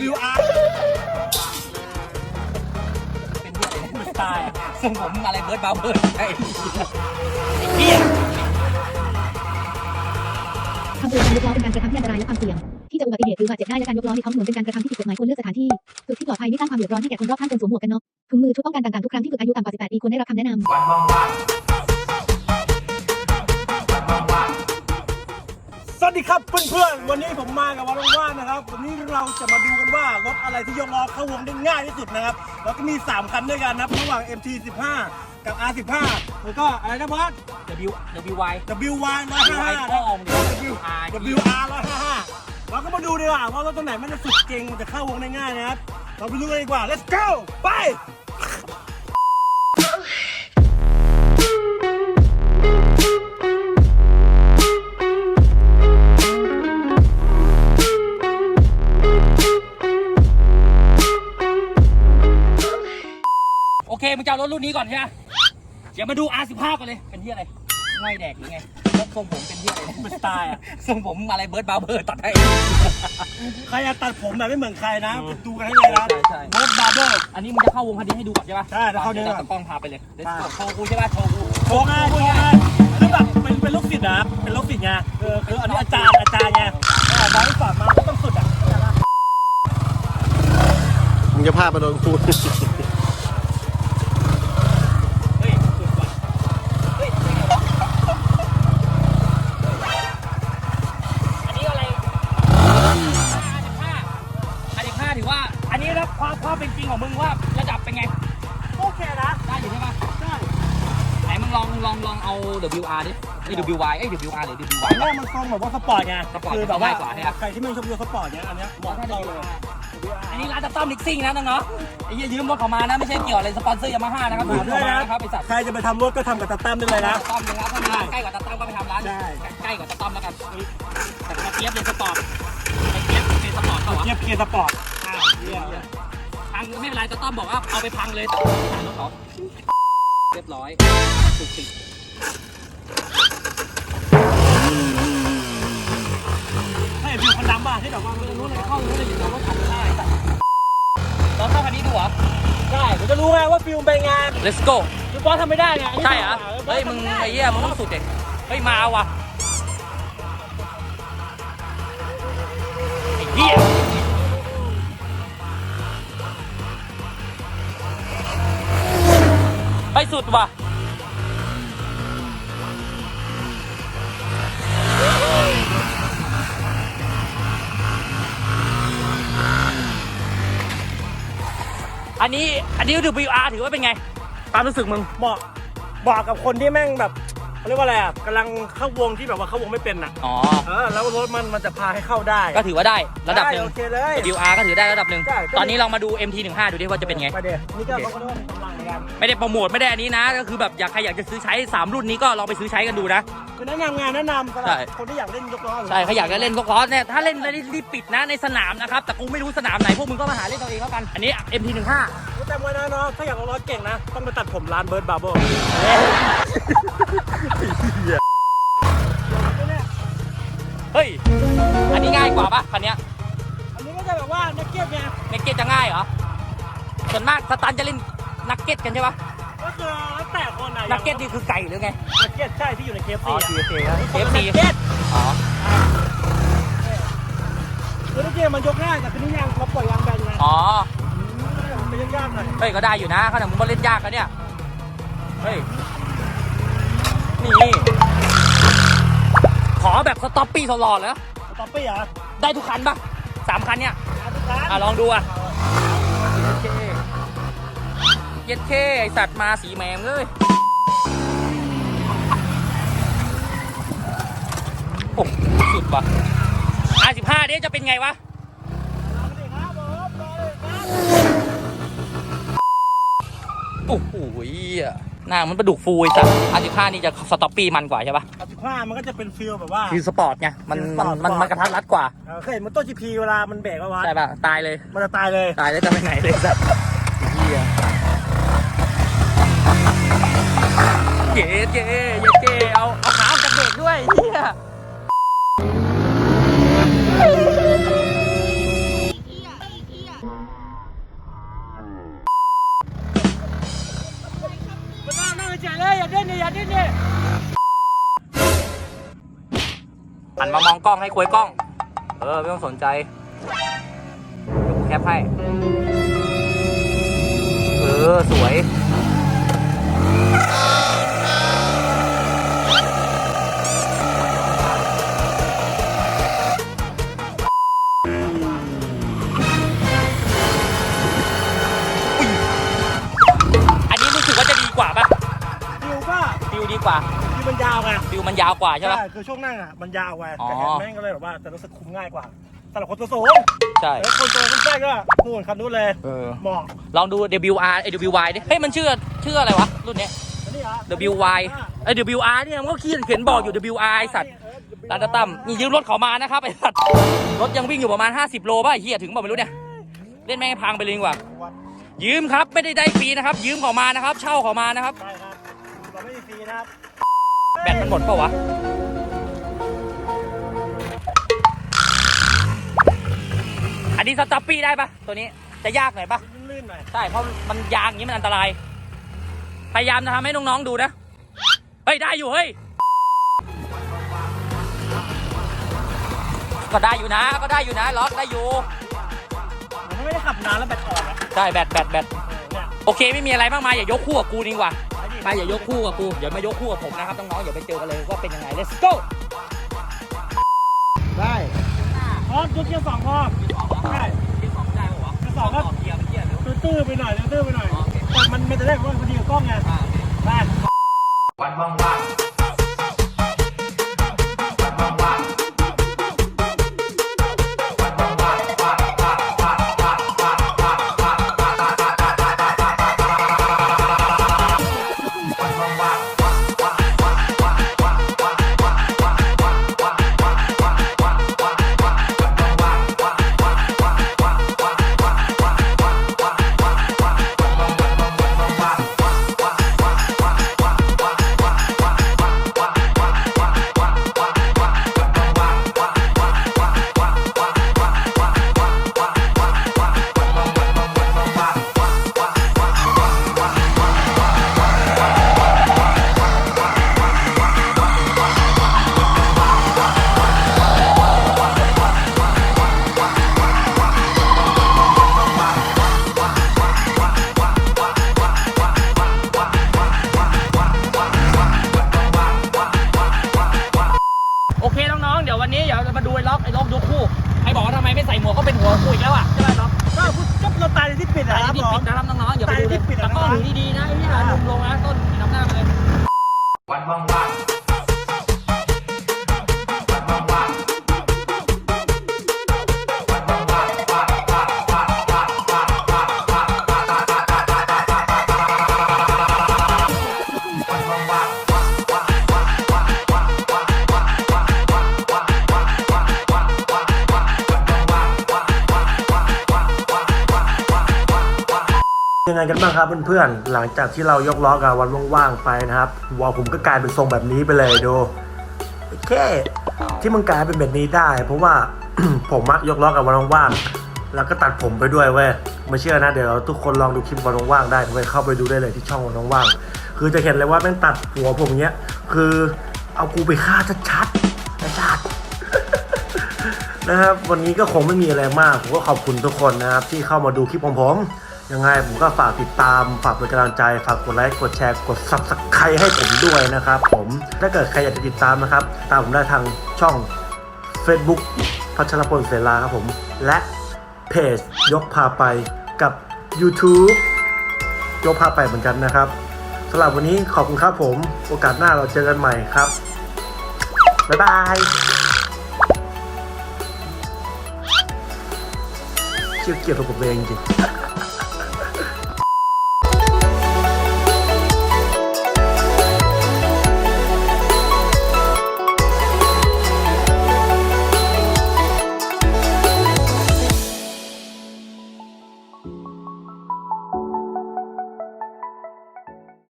WR เป็นที่อะไรนะสไตล์อะทรงผมอะไรเบิร์ดบาวเบิร์ดไอ้เหี้ยคำเตือนการยกล้อเป็นการกระทำที่อันตรายและความเสี่ยง ที่จะอุบัติเหตุหรือบาดเจ็บได้และการยกล้อในท้องถนนเป็นการกระทำที่ผิดกฎหมายควรเลือกสถานที่จุดที่ปลอดภัยไม่สร้างความเดือดร้อนให้แก่คนรอบข้างควรสวมหมวกกันน็อกถุงมือชุดป้องกันต่างๆทุกครั้งที่ฝึกอายุต่ำกว่า 18 ปีควรได้รับคำแนะนำ สวัสดีครับเพื่อนๆ วันนี้ผมมากับวันว่างๆนะครับ วันนี้เราจะมาดูกันว่ารถอะไรที่ยกล้อเข้าวงได้ง่ายที่สุดนะครับ แล้วก็มี 3 คันด้วยกันนะครับระหว่าง MT15 กับ R15 แล้วก็อะไรนะบอส W W Y WY 155 WY พ่อมึง W R WR 155เราก็มาดูดีกว่าว่ารถตัวไหนมันจะสุดเก่งมันจะเข้าวงได้ง่ายนะครับ เราไปดูกันดีกว่า let's go ไป เอารถรุ่นนี้ก่อนใช่ไหมเดี๋ยวมาดู R15 ก่อนเลย เป็นที่อะไรง่อยแดกหรือไงรถทรงผมเป็นที่อะไรนะเป็นสไตล์อะทรงผมอะไรเบิร์ดบาเบิร์ดตัดให้ ใครจะตัดผมแบบไม่เหมือนใครนะ ดูกันให้เลยนะใช่ใช่รถบาร์เบอร์ อันนี้มึงจะเข้าวงคันนี้ให้ดูก่อนใช่ป่ะใช่เดี๋ยวเข้าเดี๋ยวเดี๋ยวเรากล้องพาไปเลยเดี๋ยวโชว์กูใช่ป่ะโชว์กูโชว์งานโชว์งานคือแบบเป็นเป็นลูกศิษย์นะ เป็นลูกศิษย์ไงเออคืออันนี้อาจารย์อาจารย์ไงเออน้องที่สอนมาก็ต้องสุดอะ มึงจะพาไปโดนคู ลองลองลองเอา WR ดิไอ้ WY ไอ้ WR หรือ WY อันนี้มันทรงแบบว่าสปอร์ตไงสปอร์ตคือแบบว่าง่ายกว่าเนี่ยใครที่ไม่ชอบดูสปอร์ตเนี้ยอันเนี้ยเหมาะถ้าเราเลย WR อันนี้ร้านตะต้อมลิกซิ่งนะน้องๆไอ้เหี้ยยืมรถเขามานะไม่ใช่เกี่ยวอะไรสปอนเซอร์ยามาฮ่านะครับดูยืมด้วยเขามานะนะครับไอ้สัตว์ใครจะไปทำรถก็ทำกับตาตั้มได้เลยนะตะต้อมนะครับถ้ามีร้านใกล้กว่าตะต้อมก็ไปทำร้านได้ ใกล้กว่าตะต้อมแล้วกันแต่กระเทียบเลยสปอร์ตไอ้เทียบเป็นสปอร์ตเปล่าวะ เทียบเคียร์สปอร์ต อ้าวเหี้ยพังไม่เป็นไรตะต้อมบอกว่าเอาไปพังเลยแต่ขายรถเขา เรียบร้อยสุดติดให้วิวคนดำป่ะที่แบบว่ามึงจะรู้เลยเข้ารู้เลยอยู่รถขับได้แต่เราเข้าคันนี้ดูเหรอใช่ผมจะรู้ไงว่าฟิลเป็นไง let's go คือบอสทำไม่ได้ไงนนี้ใช่เหรอบอเฮ้สยมึงทำด้ไอ้เหี้ยมึงต้องสุดเด็กเฮ้ยมาว่ะไอ้เหี้ย ดว่ะอันนี้อันนี้ WR ถือว่าเป็นไงความรู้สึกมึง เหมาะเหมาะกับคนที่แม่งแบบ เขาเรียกว่าอะไรอะกำลังเข้าวงที่แบบว่าเข้าวงไม่เป็นอะ อ๋อ เออ แล้วรถมันมันจะพาให้เข้าได้ก็ถือว่าได้ระดับหนึ่งไโอเคเลย WR ก็ถือได้ระดับหนึ่ง ใช่ก็ ตอนนี้ลองมาดู MT15 ดูดิว่าจะเป็นไงไปเดี๋ยวนี่ก็เขาก็ต้องกำลังเหมือนกันไม่ได้โปรโมทไม่ได้อันนี้นะ ก็คือแบบอยากใครอยากจะซื้อใช้ 3 รุ่นนี้ก็ลองไปซื้อใช้กันดูนะ คือแนะนำงานแนะนำสำหใช่ รับคนที่อยากเล่นยกล้อใช่ใครอยากจะเล่นพวกล้อเนี่ย ถ้าเล่นแล้วรีบปิดนะในสนามนะครับ แต่กูไม่รู้สนามไหนพวกมึงก็มาหาเล่นเอาเองแล้วกัน อันนี้ MT15 แต่ไว้นะเนาะถ้าอยากเอาล้อเก่งนะ ต้องไปตัดผมร้านเบิร์ดบาร์เบอร์เฮ้ย อันนี้ง่ายกว่าปะคันเนี้ยอันนี้ก็จะแบบว่านักเก็ตไงนักเก็ตจะง่ายเหรอ ส่วนมากสตันจะเล่นนักเก็ตกันใช่ปะก็คือแล้วแต่คนอะนักเก็ตนี่คือไก่หรือไง นักเก็ตใช่ที่อยู่ในเคฟอ๋ซีออะ TFC ครับ TFC นักเก็ตอ๋อคือนักเก็ตมันยกง่ายแต่คือนี่ยางเขาปล่อยยางแบนไงอ๋อ มันยากๆหน่อยเฮ้ยก็ได้อยู่นะขนาดมึงก็เล่นยากนะเนี่ย เฮ้ย นี่ ขอแบบสต็อปปี้ตลอดเลยนะสต็อปปี้เหรอได้ทุกคันปะสามคันเนี่ยอาทุกร้านอะลองดูอะเย็ดเคเย็ดเคไอสัตว์มาสีแมงเลยโอ้สุดว่ะอาสิบห้าเดี๋ยวจะเป็นไงวะ อ้โหเหี้ยหน้ามันประดุกฟูไอสัตว์อาสิบห้านี่จะสต็อปปี้มันกว่าใช่ปะอาสิบห้ามันก็จะเป็นฟิลแบบว่า คือสปอร์ตไงมันคือสปมันอร์ตมันมันกระทัดรัดกว่าเออเคยเห็นมอเตอร์จีพีเวลามันเบรกเอาไว้ใช่ปะตายเลย มันจะตายเลยตายแล้วจะไปไหนเลยสัตว์เฮียเก๋เก๋เย้เก๋ ล้องให้ควยกล้อง เออ ไม่ต้องสนใจเดี๋ยวกูแคปให้ เออ สวยอันนี้รู้สึกว่าจะดีกว่าปะฟิวก็ฟิวดีกว่า ฟิวมันยาวไงฟิวมันยาวกว่าใช่ปะคือช่วงนั่งอะมันยาวไงอ๋อ แต่แขนแม่งก็เลยแบบว่าจะรู้สึกคุมง่ายกว่าสำหรับคนตัวสูงใช่แล้วคนตัวสั้นๆก็นู่นคันนู้นเลยเออ เหมาะลองดู WR ไอ้ WY ดิ เฮ้ย มันชื่อชื่ออะไรวะ รุ่นเนี้ย อันนี้เหรอ WY ไอ้ WR เนี่ยมันก็เขียนเขียนบอกอยู่ WR ไอ้สัตว์ร้านตาตั้มนี่ยืมรถเขามานะครับไอ้สัตว์ รถยังวิ่งอยู่ประมาณ 50 โลป่ะไอ้เฮียถึงบอกไม่รู้เนี่ย เล่นแม่งให้พังไปเลยดีกว่า ยืมครับ ไม่ได้ได้ฟรีนะครับ ยืมเขามานะครับ เช่าเขามานะครับ ใช่ครับเราไม่มีฟรีนะครับ แบตมันหมดเปล่าวะ อันนี้สต็อปปี้ได้ปะตัวนี้จะยากหน่อยปะลื่นๆหน่อย ใช่ เพราะมันยางอย่างนี้มันอันตราย พยายามจะทำให้น้องๆดูนะ เฮ้ย ได้อยู่เฮ้ย ก็ได้อยู่นะ ก็ได้อยู่นะ ล็อกได้อยู่ผมไม่ได้ขับนานแล้วแบตออกอะใช่แบตแบตแบตเนี่ยโอเคไม่มีอะไรมากมายอย่ายกคู่กับกูดีกว่า ไปอย่ายกคู่กับกูเดี๋ยวมายกคู่กับผมนะครับน้องๆเดี๋ยวไปเจอกันเลยว่าเป็นยังไง let's go ได้พร้อมยกเกียร์สองพร้อมใช่ที่สองได้ปะวะเกียร์สองก็เกียร์ไม่เกียร์เลยตื้อๆไปหน่อยตื้อๆไปหน่อยแต่มันไม่จะได้เพราะว่าพอดีกับกล้องไงได้วันว่าง กก็เป็นหัวกูอีกแล้วอะใช่ไหมล็อกก็พูดก็เราตายในที่ปิดตาอะยครับที่ผปิมดนะครับน้องๆอย่าไปดูเลยตายที่ปิดแล้อะวก็น้องดูดีๆนะไอ้นี่หามุมลงนะต้นน้ำหน้ามาเลยวันว่างๆ ยังไงกันบ้างครับเพื่อนๆ หลังจากที่เรายกล้อกับวันว่างๆไปนะครับวอลผมก็กลายเป็นทรงแบบนี้ไปเลยดูแค่ที่มันกลายเป็นแบบนี้ได้ เพราะว่าผมอะยกล้อกับวันว่างๆแล้วก็ตัดผมไปด้วยเว้ยไม่เชื่อนะเดี๋ยวทุกคนลองดูคลิปวันว่างๆได้ไปเข้าไปดูได้เลยที่ช่องวันว่างๆคือจะเห็นเลยว่าแม่งตัดหัวผมเงี้ย คือเอากูไปฆ่าชัดๆชัดนะครับวันนี้ก็คงไม่มีอะไรมากผมก็ขอบคุณทุกคนนะครับที่เข้ามาดูคลิปของผม ยังไงผมก็ฝากติดตาม ฝากเป็นกำลังใจ ฝากกดไลค์ กดแชร์ กด subscribe ให้ผมด้วยนะครับ ผม ถ้าเกิดใครอยากจะติดตามนะครับ ตามผมได้ทางช่อง Facebook พัชรพลเสราครับผม และเพจยกพาไปกับ YouTube ยกพาไปเหมือนกันนะครับสำหรับวันนี้ขอบคุณครับผม โอกาสหน้าเราเจอกันใหม่ครับ บ๊ายบายเกี่ยวเกี่ยวกับผมเองจริง